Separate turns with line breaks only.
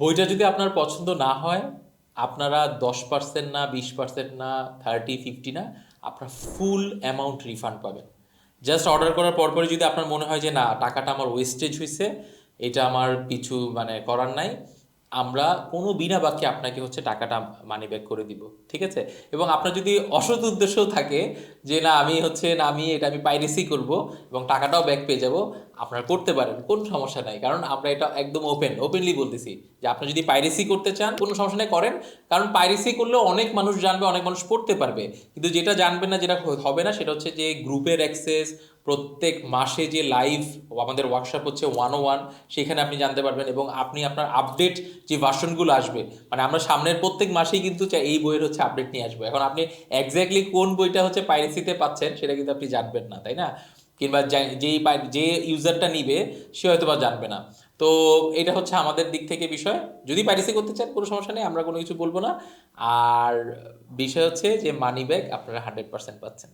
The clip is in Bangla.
বইটা যদি আপনার পছন্দ না হয়, আপনারা দশ পার্সেন্ট না, বিশ পার্সেন্ট না থার্টি ফিফটি না, আপনার ফুল অ্যামাউন্ট রিফান্ড পাবেন। জাস্ট অর্ডার করার পরপরই যদি আপনার মনে হয় যে, না, টাকাটা আমার ওয়েস্টেজ হয়েছে এটা আমার কিছু মানে করার নাই আমরা কোনো বিনা বাক্যে আপনাকে হচ্ছে টাকাটা মানি ব্যাক করে দিব, ঠিক আছে? এবং আপনার যদি অসৎ উদ্দেশ্যও থাকে যে না, আমি হচ্ছে, না, আমি এটা আমি পাইরেসি করব এবং টাকাটাও ব্যাক পেয়ে যাব, আপনারা করতে পারেন, কোনো সমস্যা নাই। কারণ আমরা এটা একদম ওপেন ওপেনলি বলতেছি যে আপনি যদি পাইরেসি করতে চান, কোনো সমস্যা নেই, করেন। কারণ পাইরেসি করলে অনেক মানুষ জানবে, অনেক মানুষ পড়তে পারবে। কিন্তু যেটা জানবে না, যেটা হবে না, সেটা হচ্ছে যে গ্রুপের অ্যাক্সেস প্রত্যেক মাসে যে লাইভ আমাদের ওয়ার্কশপ হচ্ছে ওয়ান ওয়ান সেখানে আপনি জানতে পারবেন এবং আপনি আপনার আপডেট যে ভার্সনগুলো আসবে মানে আমরা সামনের প্রত্যেক মাসেই কিন্তু এই বইয়ের হচ্ছে আপডেট নিয়ে আসব। এখন আপনি এক্স্যাক্টলি কোন বইটা হচ্ছে পাইরেসিতে পাচ্ছেন, সেটা কিন্তু আপনি জানবেন না, তাই না? কিংবা যেই যে ইউজারটা নিবে, সে হয়তো বা জানবে না। তো এটা হচ্ছে আমাদের দিক থেকে বিষয়। যদি পাইরেসি করতে চান, কোনো সমস্যা নেই, আমরা কোনো কিছু বলব না। আর বিষয় হচ্ছে যে মানি ব্যাগ আপনারা হান্ড্রেড পার্সেন্ট পাচ্ছেন।